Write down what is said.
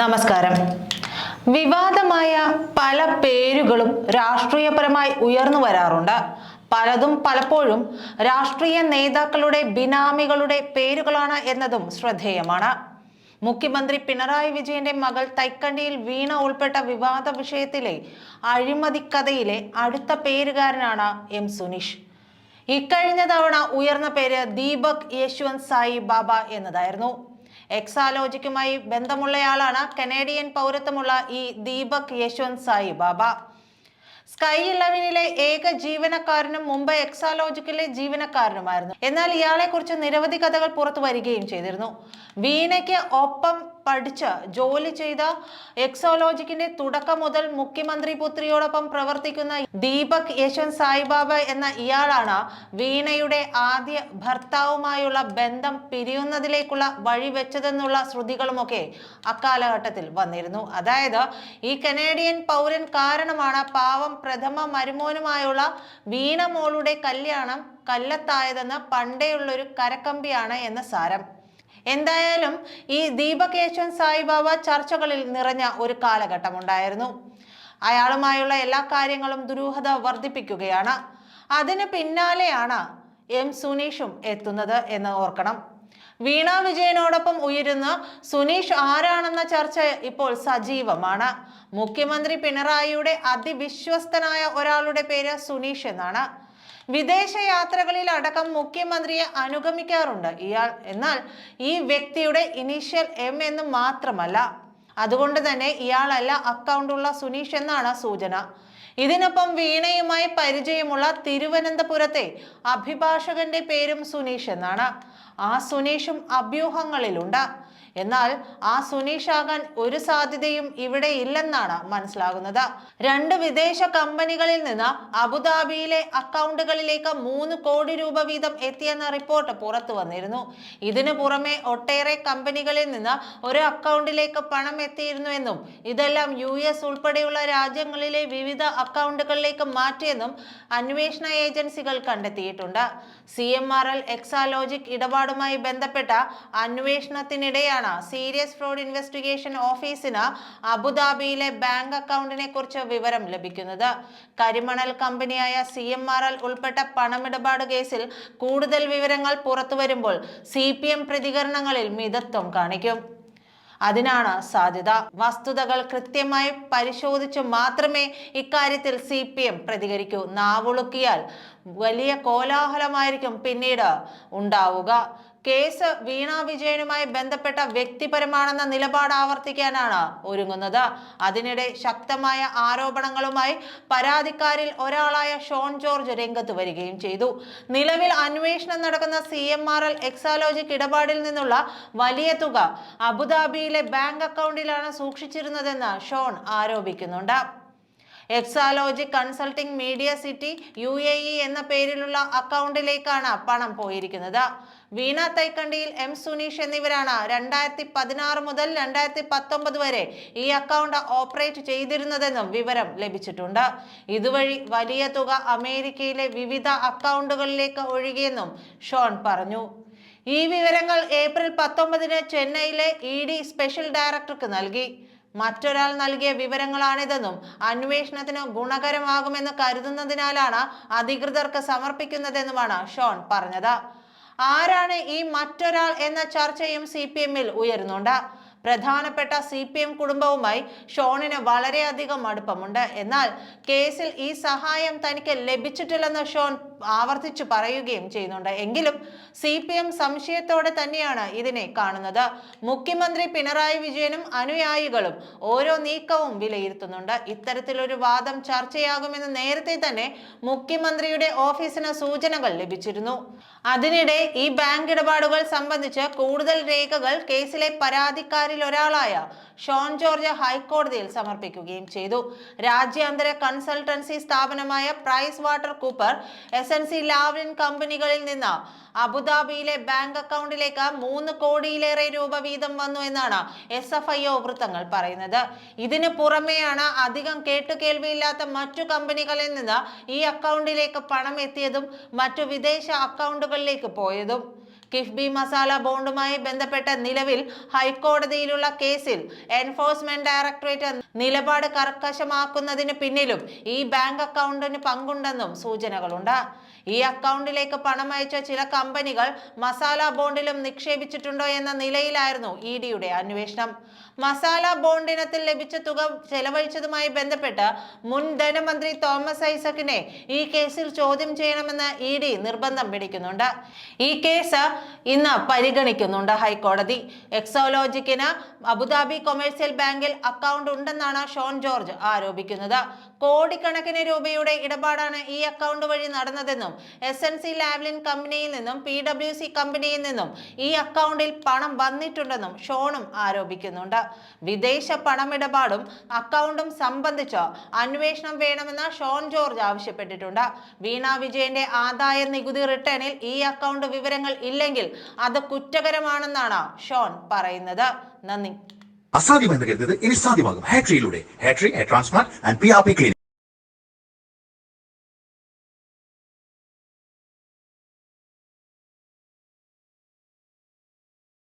നമസ്കാരം. വിവാദമായ പല പേരുകളും രാഷ്ട്രീയപരമായി ഉയർന്നു വരാറുണ്ട്. പലതും പലപ്പോഴും രാഷ്ട്രീയ നേതാക്കളുടെ ബിനാമികളുടെ പേരുകളാണ് എന്നതും ശ്രദ്ധേയമാണ്. മുഖ്യമന്ത്രി പിണറായി വിജയന്റെ മകൾ തൈക്കണ്ടിയിൽ വീണ ഉൾപ്പെട്ട വിവാദ വിഷയത്തിലെ അഴിമതി അഴിമതിക്കഥയിലെ അടുത്ത പേരുകാരനാണ് എം സുനീഷ്. ഇക്കഴിഞ്ഞ തവണ ഉയർന്ന പേര് ദീപക് യശ്വന്ത് സായി ബാബ എന്നതായിരുന്നു. എക്സാലോജിക്കുമായി ബന്ധമുള്ളയാളാണ് കനേഡിയൻ പൗരത്വമുള്ള ഈ ദീപക് യശ്വന്ത് സായി ബാബ. സ്കൈ ഇലവനിലെ ഏക ജീവനക്കാരനും മുമ്പ് എക്സാലോജിക്കിലെ ജീവനക്കാരനുമായിരുന്നു. എന്നാൽ ഇയാളെ കുറിച്ച് നിരവധി കഥകൾ പുറത്തു വരികയും ചെയ്തിരുന്നു. വീണയ്ക്ക് ഒപ്പം പഠിച്ച് ജോലി ചെയ്ത എക്സോളോജിക്കിന്റെ തുടക്കം മുതൽ മുഖ്യമന്ത്രി പുത്രിയോടൊപ്പം പ്രവർത്തിക്കുന്ന ദീപക് യശ്വന്ത് സായിബാബ എന്ന ഇയാളാണ് വീണയുടെ ആദ്യ ഭർത്താവുമായുള്ള ബന്ധം പിരിയുന്നതിലേക്കുള്ള വഴി വെച്ചതെന്നുള്ള ശ്രുതികളുമൊക്കെ അക്കാലഘട്ടത്തിൽ വന്നിരുന്നു. അതായത് ഈ കനേഡിയൻ പൗരൻ കാരണമാണ് പാവം പ്രഥമ മരുമോനുമായുള്ള വീണ മോളുടെ കല്യാണം കല്ലത്തായതെന്ന് പണ്ടേയുള്ളൊരു കരക്കമ്പിയാണ് എന്ന സാരം. എന്തായാലും ഈ ദീപകേശൻ സായിബാബ ചർച്ചകളിൽ നിറഞ്ഞ ഒരു കാലഘട്ടമുണ്ടായിരുന്നു. അയാളുമായുള്ള എല്ലാ കാര്യങ്ങളും ദുരൂഹത വർദ്ധിപ്പിക്കുകയാണ്. അതിന് പിന്നാലെയാണ് എം സുനീഷും എത്തുന്നത് എന്ന് ഓർക്കണം. വീണ വിജയനോടൊപ്പം ഉയരുന്ന സുനീഷ് ആരാണെന്ന ചർച്ച ഇപ്പോൾ സജീവമാണ്. മുഖ്യമന്ത്രി പിണറായിയുടെ അതിവിശ്വസ്തനായ ഒരാളുടെ പേര് സുനീഷ് എന്നാണ്. വിദേശ യാത്രകളിൽ അടക്കം മുഖ്യമന്ത്രിയെ അനുഗമിക്കാറുണ്ട് ഇയാൾ. എന്നാൽ ഈ വ്യക്തിയുടെ ഇനീഷ്യൽ എം എന്ന് മാത്രമല്ല അതുകൊണ്ട് തന്നെ ഇയാളല്ല അക്കൗണ്ടുള്ള സുനീഷ് എന്നാണ് സൂചന. ഇതിനൊപ്പം വീണയുമായി പരിചയമുള്ള തിരുവനന്തപുരത്തെ അഭിഭാഷകന്റെ പേരും സുനീഷ് എന്നാണ്. ആ സുനീഷും അഭ്യൂഹങ്ങളിലുണ്ട്. എന്നാൽ ആ സുനീഷ് ആകാൻ ഒരു സാധ്യതയും ഇവിടെ ഇല്ലെന്നാണ് മനസ്സിലാകുന്നത്. രണ്ട് വിദേശ കമ്പനികളിൽ നിന്ന് അബുദാബിയിലെ അക്കൗണ്ടുകളിലേക്ക് മൂന്ന് കോടി രൂപ വീതം എത്തിയെന്ന റിപ്പോർട്ട് പുറത്തു വന്നിരുന്നു. ഇതിനു പുറമെ ഒട്ടേറെ കമ്പനികളിൽ നിന്ന് ഒരു അക്കൗണ്ടിലേക്ക് പണം എത്തിയിരുന്നുവെന്നും ഇതെല്ലാം യു എസ് ഉൾപ്പെടെയുള്ള രാജ്യങ്ങളിലെ വിവിധ അക്കൗണ്ടുകളിലേക്ക് മാറ്റിയെന്നും അന്വേഷണ ഏജൻസികൾ കണ്ടെത്തിയിട്ടുണ്ട്. C M R L Exalogic ഇടപാടുമായി ബന്ധപ്പെട്ട അന്വേഷണത്തിനിടെയാണ് സീരിയസ് ഫ്രോഡ് ഇൻവെസ്റ്റിഗേഷൻ ഓഫീസിന് അബുദാബിയിലെ ബാങ്ക് അക്കൗണ്ടിനെ കുറിച്ച് വിവരം ലഭിക്കുന്നത്. കരിമണൽ കമ്പനിയായ സി എം ആർ എൽ ഉൾപ്പെട്ട പണമിടപാട് കേസിൽ കൂടുതൽ വിവരങ്ങൾ പുറത്തുവരുമ്പോൾ സി പി എം പ്രതികരണങ്ങളിൽ മിതത്വം കാണിക്കും. അതിനാണ് സാധ്യത. വസ്തുതകൾ കൃത്യമായി പരിശോധിച്ച് മാത്രമേ ഇക്കാര്യത്തിൽ സി പി എം പ്രതികരിക്കൂ. നാവുളുക്കിയാൽ വലിയ കോലാഹലമായിരിക്കും പിന്നീട് ഉണ്ടാവുക. കേസ് വീണ വിജയനുമായി ബന്ധപ്പെട്ട വ്യക്തിപരമാണെന്ന നിലപാട് ആവർത്തിക്കാനാണ് ഒരുങ്ങുന്നത്. അതിനിടെ ശക്തമായ ആരോപണങ്ങളുമായി പരാതിക്കാരിൽ ഒരാളായ ഷോൺ ജോർജ് രംഗത്ത് വരികയും ചെയ്തു. നിലവിൽ അന്വേഷണം നടക്കുന്ന C M R L Exalogic ഇടപാടിൽ നിന്നുള്ള വലിയ തുക അബുദാബിയിലെ ബാങ്ക് അക്കൗണ്ടിലാണ് സൂക്ഷിച്ചിരുന്നതെന്ന് ഷോൺ ആരോപിക്കുന്നുണ്ട്. Exalogic consulting media city U എന്ന പേരിലുള്ള അക്കൗണ്ടിലേക്കാണ് പണം പോയിരിക്കുന്നത്. വീണ തൈക്കണ്ടിയിൽ എം സുനീഷ് എന്നിവരാണ് രണ്ടായിരത്തി പതിനാറ് മുതൽ രണ്ടായിരത്തി പത്തൊമ്പത് വരെ ഈ അക്കൗണ്ട് ഓപ്പറേറ്റ് ചെയ്തിരുന്നതെന്നും വിവരം ലഭിച്ചിട്ടുണ്ട്. ഇതുവഴി വലിയ തുക അമേരിക്കയിലെ വിവിധ അക്കൗണ്ടുകളിലേക്ക് ഒഴുകിയെന്നും ഷോൺ പറഞ്ഞു. ഈ വിവരങ്ങൾ ഏപ്രിൽ പത്തൊമ്പതിന് ചെന്നൈയിലെ ഇ ഡി സ്പെഷ്യൽ ഡയറക്ടർക്ക് നൽകി. മറ്റൊരാൾ നൽകിയ വിവരങ്ങളാണിതെന്നും അന്വേഷണത്തിന് ഗുണകരമാകുമെന്ന് കരുതുന്നതിനാലാണ് അധികൃതർക്ക് സമർപ്പിക്കുന്നതെന്നുമാണ് ഷോൺ പറഞ്ഞത്. ആരാണ് ഈ മറ്റൊരാൾ എന്ന ചർച്ചയും സി പി എമ്മിൽ ഉയരുന്നുണ്ട്. പ്രധാനപ്പെട്ട സി പി എം കുടുംബവുമായി ഷോണിന് വളരെയധികം അടുപ്പമുണ്ട്. എന്നാൽ കേസിൽ ഈ സഹായം തനിക്ക് ലഭിച്ചിട്ടില്ലെന്ന് ഷോൺ ആവർത്തിച്ചു പറയുകയും ചെയ്യുന്നുണ്ട്. എങ്കിലും സി പി എം സംശയത്തോടെ തന്നെയാണ് ഇതിനെ കാണുന്നത്. മുഖ്യമന്ത്രി പിണറായി വിജയനും അനുയായികളും ഓരോ നീക്കവും വിലയിരുത്തുന്നുണ്ട്. ഇത്തരത്തിലൊരു വാദം ചർച്ചയാകുമെന്ന് നേരത്തെ തന്നെ മുഖ്യമന്ത്രിയുടെ ഓഫീസിന് സൂചനകൾ ലഭിച്ചിരുന്നു. അതിനിടെ ഈ ബാങ്ക് ഇടപാടുകൾ സംബന്ധിച്ച് കൂടുതൽ രേഖകൾ കേസിലെ പരാതിക്കാരിൽ ഒരാളായ ഷോൺ ജോർജ് ഹൈക്കോടതിയിൽ സമർപ്പിക്കുകയും ചെയ്തു. രാജ്യാന്തര കൺസൾട്ടൻസി സ്ഥാപനമായ Price Water Cooper S N C Lavalin കമ്പനികളിൽ നിന്ന് അബുദാബിയിലെ ബാങ്ക് അക്കൗണ്ടിലേക്ക് മൂന്ന് കോടിയിലേറെ രൂപ വീതം വന്നു എന്നാണ് എസ് എഫ് ഐ ഒ വൃത്തങ്ങൾ പറയുന്നത്. ഇതിനു പുറമെയാണ് അധികം കേട്ടുകേൾവിയില്ലാത്ത മറ്റു കമ്പനികളിൽ നിന്ന് ഈ അക്കൗണ്ടിലേക്ക് പണം എത്തിയതും മറ്റു വിദേശ അക്കൗണ്ടുകളിലേക്ക് പോയതും. കിഫ്ബി മസാല ബോണ്ടുമായി ബന്ധപ്പെട്ട് നിലവിൽ ഹൈക്കോടതിയിലുള്ള കേസിൽ എൻഫോഴ്സ്മെന്റ് ഡയറക്ടറേറ്റ് നിലപാട് കർക്കശമാക്കുന്നതിന് പിന്നിലും ഈ ബാങ്ക് അക്കൗണ്ടിന് പങ്കുണ്ടെന്നും സൂചനകളുണ്ട്. ഈ അക്കൗണ്ടിലേക്ക് പണം അയച്ച ചില കമ്പനികൾ മസാല ബോണ്ടിലും നിക്ഷേപിച്ചിട്ടുണ്ടോ എന്ന നിലയിലായിരുന്നു ഇ ഡിയുടെ അന്വേഷണം. മസാല ബോണ്ടിനത്തിൽ ലഭിച്ച തുക ചെലവഴിച്ചതുമായി ബന്ധപ്പെട്ട് മുൻ ധനമന്ത്രി തോമസ് ഐസക്കിനെ ഈ കേസിൽ ചോദ്യം ചെയ്യണമെന്ന് ഇ ഡി നിർബന്ധം പിടിക്കുന്നുണ്ട്. ഈ കേസ് ഇന്ന് പരിഗണിക്കുന്നുണ്ട് ഹൈക്കോടതി. എക്സോലോജിക്കിന് അബുദാബി കൊമേഴ്സ്യൽ ബാങ്കിൽ അക്കൗണ്ട് ഉണ്ടെന്നാണ് ഷോൺ ജോർജ് ആരോപിക്കുന്നത്. കോടിക്കണക്കിന് രൂപയുടെ ഇടപാടാണ് ഈ അക്കൗണ്ട് വഴി നടന്നതെന്നും എസ് എൻ സി ലാവ്ലിൻ കമ്പനിയിൽ നിന്നും പി ഡബ്ല്യു സി കമ്പനിയിൽ നിന്നും ഈ അക്കൗണ്ടിൽ പണം വന്നിട്ടുണ്ടെന്നും ഷോണും ആരോപിക്കുന്നുണ്ട്. വിദേശ പണമിടപാടും അക്കൗണ്ടും സംബന്ധിച്ച് അന്വേഷണം വേണമെന്ന് ഷോൺ ജോർജ് ആവശ്യപ്പെട്ടിട്ടുണ്ട്. വീണ വിജയന്റെ ആദായ നികുതി റിട്ടേണിൽ ഈ അക്കൗണ്ട് വിവരങ്ങൾ ഇല്ലെങ്കിൽ അത് കുറ്റകരമാണെന്നാണ് ഷോൺ പറയുന്നത്. നന്ദി. അസാധ്യമെന്ന് കരുതുന്നത് ഇനി സാധ്യമാകും. ഹാട്രിയിലൂടെ ഹാട്രി transplant and P R P clinic